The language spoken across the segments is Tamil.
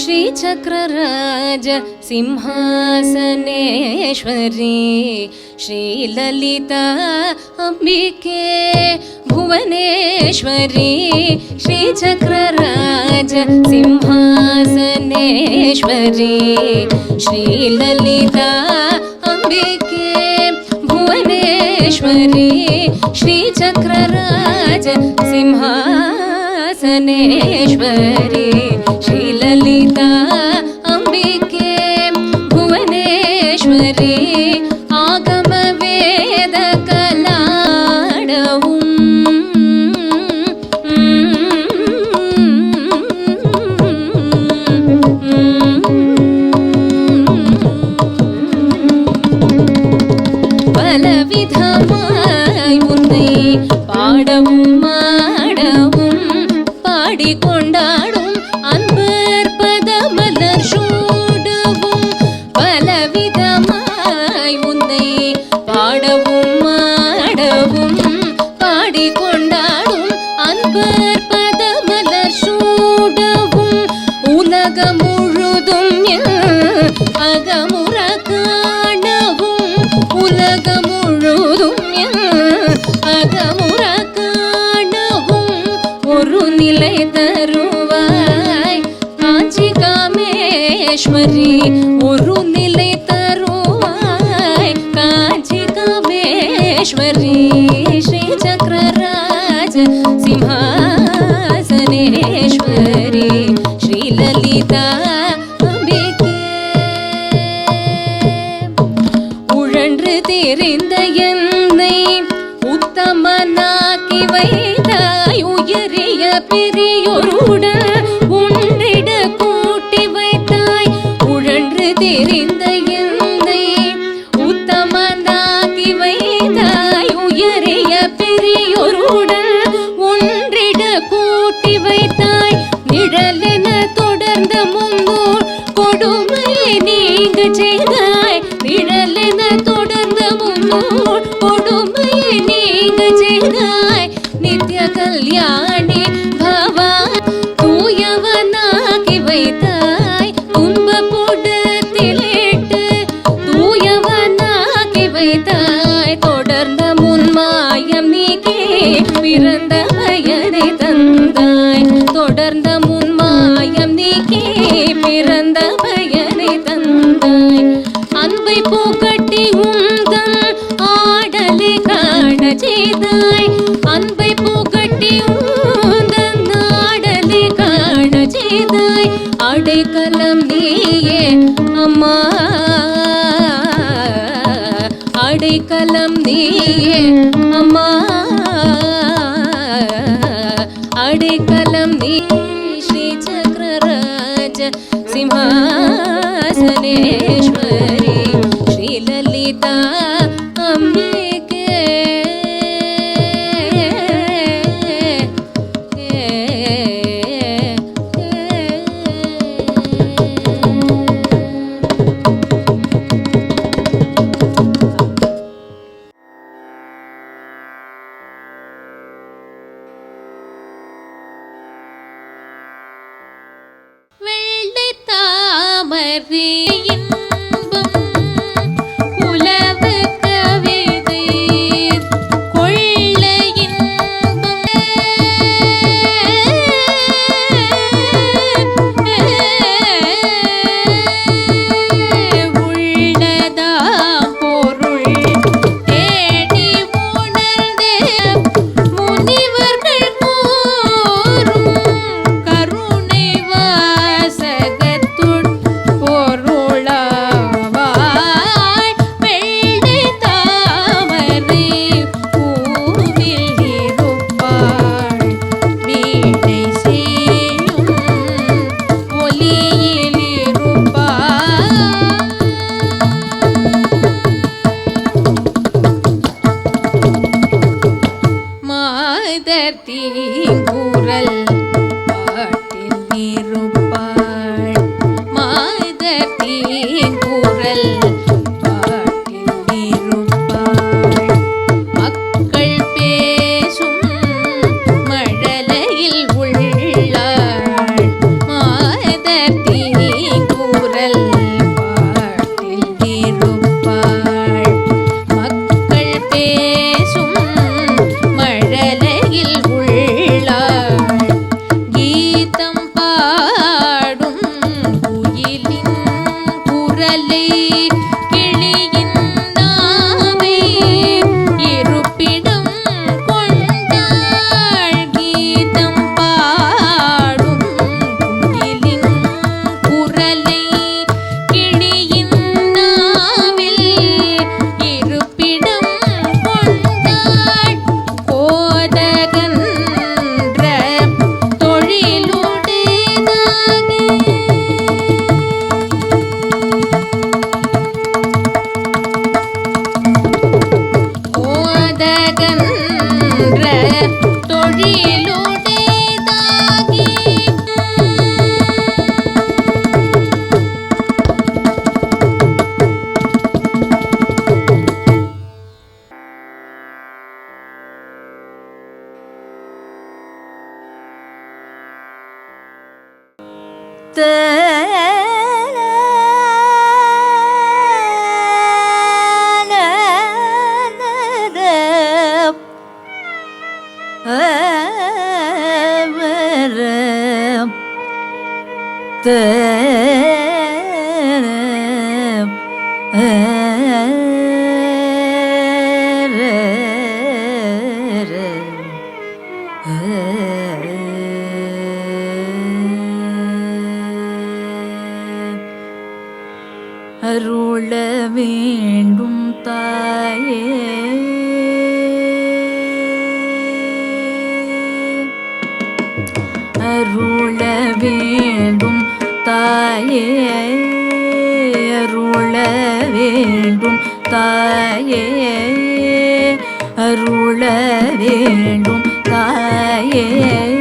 ശ്രീചക്രരാജ സിംഹാസനേശ്വരീ श्रीललिता अम्बिके भुवनेश्वरी श्रीचक्रराज सिंहासनेश्वरी श्रीललिता अम्बिके भुवनेश्वरी श्रीचक्रराज सिंहासनेश्वरी श्रीललिता अम्बिके भुवनेश्वरी உலகம் அகமுற காணவும் உலகம் அகமுற காணவும் ஒரு நிலை தருவாய். காஞ்சி காமேஸ்வரி ஒரு தெரிந்த என்னை உத்தமனாக்கி வைத்தாய். உயரிய பெரியோருடன் குடும்ப நீங்க செய்தாய். நித்ய கல்யாண அடைக்கலம் நீயே அம்மா அடைக்கலம் நீயே அம்மா அடைக்கலம் நீ ஸ்ரீ சக்கரராஜ சிம்ஹாசனேஸ்வரி உயர்த்தி அருள வேண்டும் தாயே. அருள வேண்டும் தாயே. அருள வேண்டும் தாயே.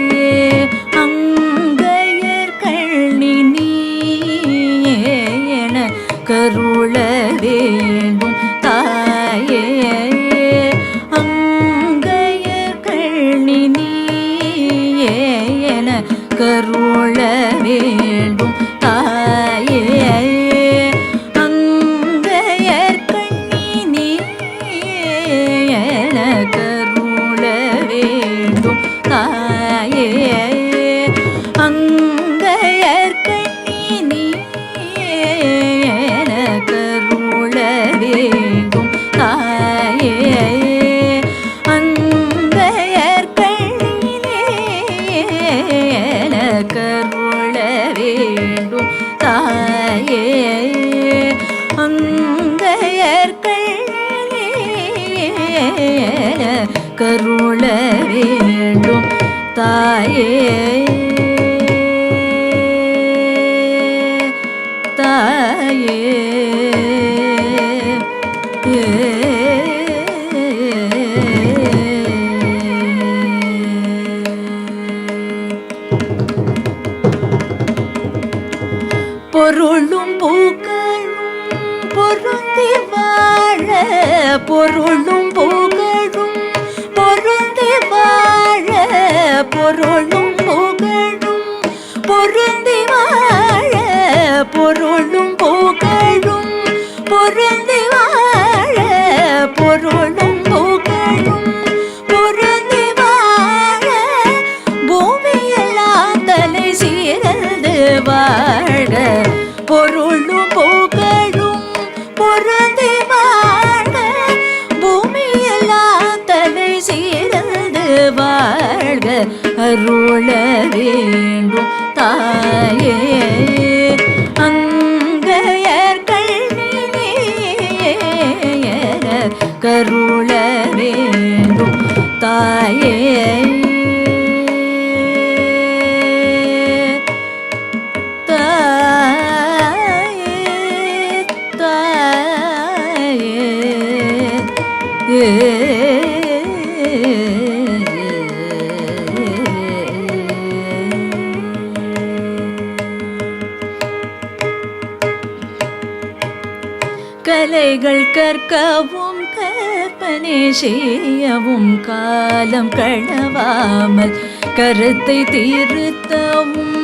கருள வேண்டும் தாயே. தாயே. பொருளும் பூக்களும் பொருந்தி வாழ பொருளும் பூ பொருளும் கலைகள் கற்கவும் கற்பனை செய்யவும் காலம் கழவாமல் கருத்தை திருத்தவும்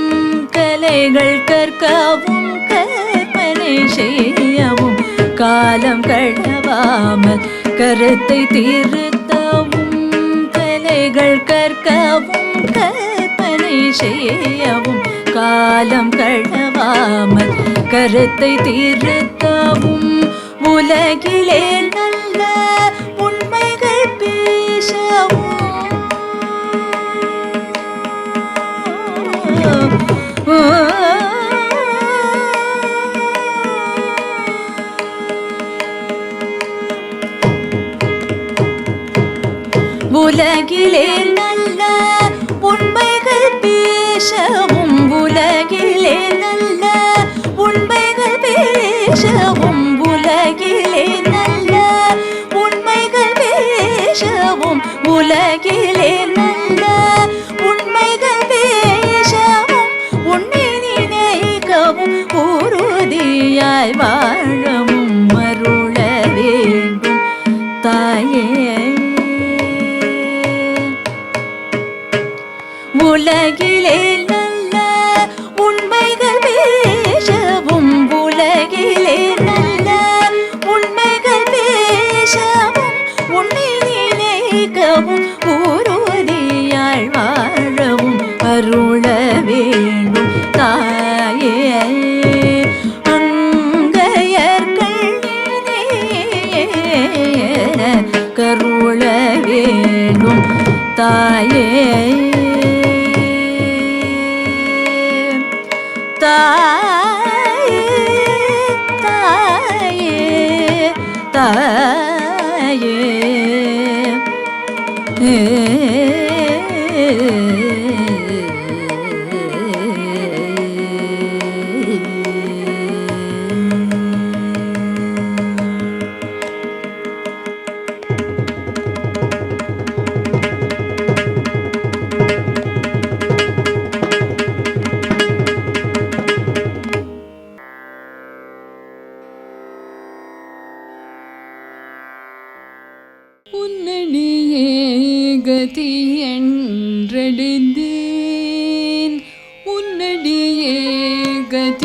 கலைகள் கற்கவும் கற்பனை செய்யவும் காலம் கழவாமல் கருத்தை திருத்தவும் கலைகள் கற்கவும் கற்பனை செய்யவும் காலம் கழவாமல் கருத்தை திருத்தவும் உலகிலே நல்ல உண்மைகள் பேசவும். உலகிலே நல்ல உண்மைகள் பேசவும். உலகிலே நல்ல உண்மைகள் பேசவும். உலகிலே நல்ல உண்மைகள் பேசவும் உலகிலே நல்ல Hey. good.